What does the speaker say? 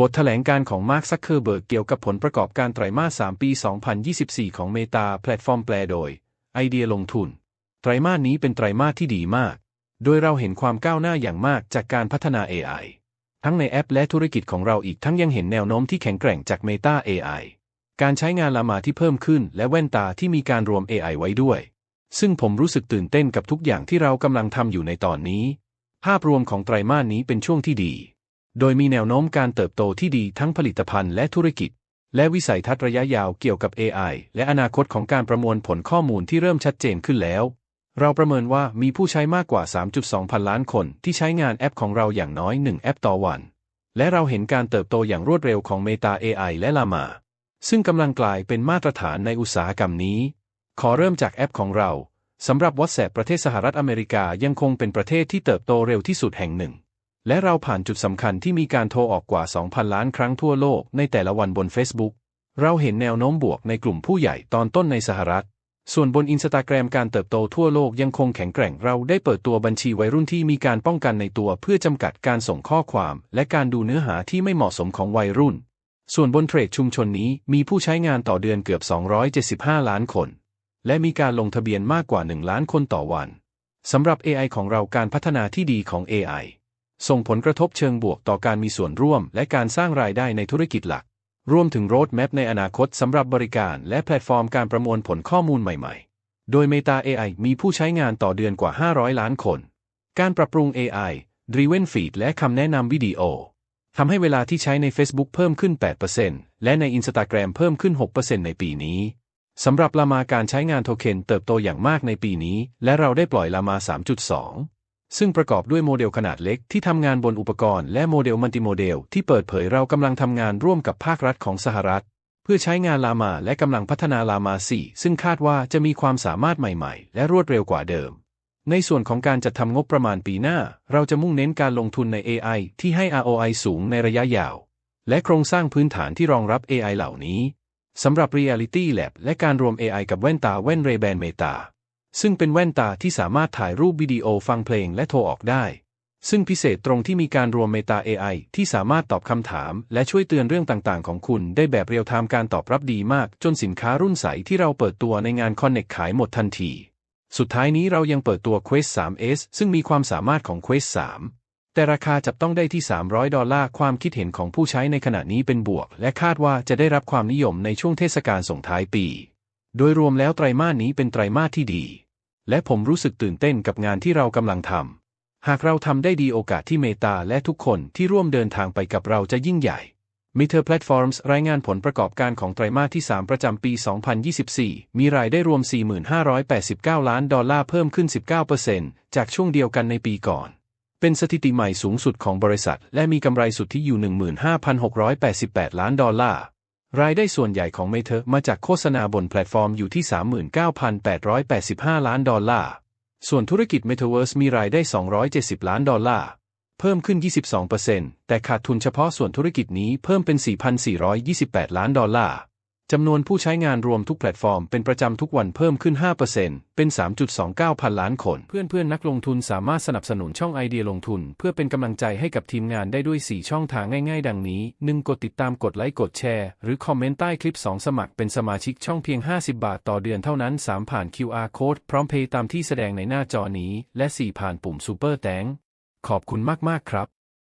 บทแถลงการของมาร์คซักเคอร์เบิร์กเกี่ยวกับผลประกอบการไตรมาส 3 ปี 2024 ของเมตาแพลตฟอร์มแปลโดย ไอเดียลงทุน ไตรมาสนี้เป็นไตรมาสที่ดีมาก โดยเราเห็นความก้าวหน้าอย่างมากจากการพัฒนา AI ทั้งในแอปและธุรกิจของเราอีกทั้งยังเห็นแนวโน้มที่แข็งแกร่งจาก Meta AI การใช้งานลามาที่เพิ่มขึ้น และแว่นตาที่มีการรวม AI ไว้ด้วย ซึ่งผมรู้สึกตื่นเต้นกับทุกอย่างที่เรากำลังทำอยู่ในตอนนี้ ภาพรวมของไตรมาสนี้เป็นช่วงที่ดี โดยมีแนวโน้มการเติบโตที่ดีทั้งผลิตภัณฑ์และธุรกิจ และวิสัยทัศน์ระยะยาวเกี่ยวกับ AI และอนาคตของการประมวลผลข้อมูลที่เริ่มชัดเจนขึ้นแล้ว เราประเมินว่ามีผู้ใช้มากกว่า 3.2 พันล้านคนที่ใช้งานแอปของเราอย่างน้อย 1 แอปต่อวัน และเราเห็นการเติบโตอย่างรวดเร็วของ Meta AI และ Llama ซึ่งกำลังกลายเป็นมาตรฐานในอุตสาหกรรมนี้ ขอเริ่มจากแอปของเราสำหรับ WhatsApp ประเทศสหรัฐอเมริกายังคงเป็นประเทศที่เติบโตเร็วที่สุดแห่งหนึ่ง และเราผ่านจุดสำคัญที่มีการโทรออกกว่า 2,000 ล้านครั้งทั่วโลกในแต่ละวันบน Facebook เราเห็นแนวโน้มบวกในกลุ่มผู้ใหญ่ตอนต้นในสหรัฐ ส่วนบนอินสตาแกรมการเติบโตทั่วโลกยังคงแข็งแกร่งเราได้เปิดตัวบัญชีวัยรุ่นที่มีการป้องกันในตัวเพื่อจำกัดการส่งข้อความ และการดูเนื้อหาที่ไม่เหมาะสมของวัยรุ่น ส่วนบนเทรดชุมชนนี้มีผู้ใช้งานต่อเดือนเกือบ 275 ล้านคน และมีการลงทะเบียนมากกว่า 1 ล้านคนต่อวันสำหรับ AI ของเราการพัฒนาที่ดีของ AI ส่งผลกระทบเชิงบวกต่อการมีส่วนร่วม และการสร้างรายได้ในธุรกิจหลัก รวมถึงโรดแมพในอนาคตสำหรับบริการ และแพลตฟอร์มการประมวลผลข้อมูลใหม่ๆ โดย Meta AI มีผู้ใช้งานต่อเดือนกว่า 500 ล้านคน การปรับปรุง AI Driven Feed และคำแนะนำวิดีโอทำให้เวลาที่ใช้ใน Facebook เพิ่มขึ้น 8%และใน Instagram เพิ่มขึ้น 6%ในปีนี้สำหรับลามาการใช้งานโทเค็นเติบโตอย่างมากในปีนี้ และเราได้ปล่อยลามา 3.2 ซึ่งประกอบด้วยโมเดลขนาดเล็กที่ทำงานบนอุปกรณ์และโมเดลมัลติโมเดลที่เปิดเผยเรากำลังทำงานร่วมกับภาครัฐของสหรัฐ เพื่อใช้งานลามาและกำลังพัฒนาลามา4ซึ่งคาดว่าจะมีความสามารถใหม่ๆ และรวดเร็วกว่าเดิม ในส่วนของการจัดทำงบประมาณปีหน้า เราจะมุ่งเน้นการลงทุนใน AI ที่ให้ ROI สูงในระยะยาว และโครงสร้างพื้นฐานที่รองรับ AI เหล่านี้สำหรับ Reality Lab และการรวม AI กับแว่นตาแว่น Ray-Ban Meta ซึ่งเป็นแว่นตาที่สามารถถ่ายรูปวิดีโอฟังเพลงและโทรออกได้ ซึ่งพิเศษตรงที่มีการรวม Meta AI ที่สามารถตอบคำถาม และช่วยเตือนเรื่องต่างๆ ของคุณได้แบบเรียลไทม์การตอบรับดีมาก จนสินค้ารุ่นใสที่เราเปิดตัวในงาน Connect ขายหมดทันที สุดท้ายนี้เรายังเปิดตัว Quest 3S ซึ่งมีความสามารถของ Quest 3 แต่ราคาจับต้องได้ที่ 300 ดอลลาร์ความคิดเห็นของผู้ใช้ในขณะนี้เป็นบวก และคาดว่าจะได้รับความนิยมในช่วงเทศกาลส่งท้ายปี โดยรวมแล้วไตรมาสนี้เป็นไตรมาสที่ดี และผมรู้สึกตื่นเต้นกับงานที่เรากำลังทำ หากเราทำได้ดีโอกาสที่เมตาและทุกคนที่ร่วมเดินทางไปกับเราจะยิ่งใหญ่ Meta Platforms รายงานผลประกอบการของไตรมาสที่ 3 ประจำปี 2024 มีรายได้รวม 4,589 ล้านดอลลาร์เพิ่มขึ้น 19%จากช่วงเดียวกันในปีก่อน เป็นสถิติใหม่สูงสุดของบริษัท และมีกำไรสุทธิอยู่ 15,688 ล้านดอลลาร์ รายได้ส่วนใหญ่ของเมเธอร์มาจากโฆษณาบนแพลตฟอร์มอยู่ที่ 39,885 ล้านดอลลาร์ ส่วนธุรกิจ Metaverse มีรายได้ 270 ล้านดอลลาร์ เพิ่มขึ้น 22%แต่ขาดทุนเฉพาะส่วนธุรกิจนี้เพิ่มเป็น 4,428 ล้านดอลลาร์ จำนวนผู้ใช้งานรวมทุกแพลตฟอร์มเป็นประจำทุกวันเพิ่มขึ้น 5%เป็น 3.29 พันล้านคน เพื่อนๆ นักลงทุนสามารถสนับสนุนช่องไอเดียลงทุน เพื่อเป็นกำลังใจให้กับทีมงานได้ด้วย 4 ช่องทางง่ายๆ ดังนี้ 1. กดติดตามกดไลค์กดแชร์ หรือคอมเมนต์ใต้คลิป 2 สมัครเป็นสมาชิกช่องเพียง 50 บาทต่อเดือนเท่านั้น 3 ผ่าน QR Code พร้อมเพย์ตามที่แสดงในหน้าจอนี้ และ 4 ผ่านปุ่ม Super แตงขอบคุณมากๆครับ